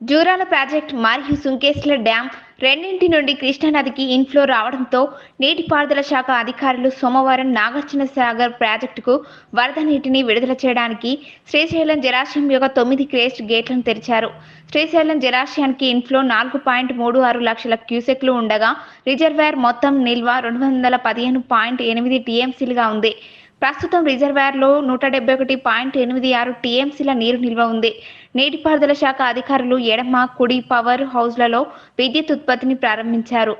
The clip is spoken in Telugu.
జూరాల ప్రాజెక్ట్ మరియు సుంకేశ్ల డ్యాం రెండింటి నుండి కృష్ణానదికి ఇన్ఫ్లో రావడంతో నీటిపారుదల శాఖ అధికారులు సోమవారం నాగార్జున సాగర్ ప్రాజెక్టుకు వరద నీటిని విడుదల చేయడానికి శ్రీశైలం జలాశయం యొక్క తొమ్మిది క్రేస్ట్ గేట్లను తెరిచారు. శ్రీశైలం జలాశయానికి ఇన్ఫ్లో నాలుగు పాయింట్ మూడు ఆరు లక్షల క్యూసెక్లు ఉండగా రిజర్వాయర్ మొత్తం నిల్వ రెండు వందల పదిహేను పాయింట్ ఎనిమిది టీఎంసీలుగా ఉంది. ప్రస్తుతం రిజర్వాయర్లో నూట డెబ్బై ఒకటి పాయింట్ ఎనిమిది ఆరు టీఎంసీల నీరు నిల్వ ఉంది. నీటిపారుదల శాఖ అధికారులు ఎడమ కుడి పవర్ హౌస్లలో విద్యుత్ ఉత్పత్తిని ప్రారంభించారు.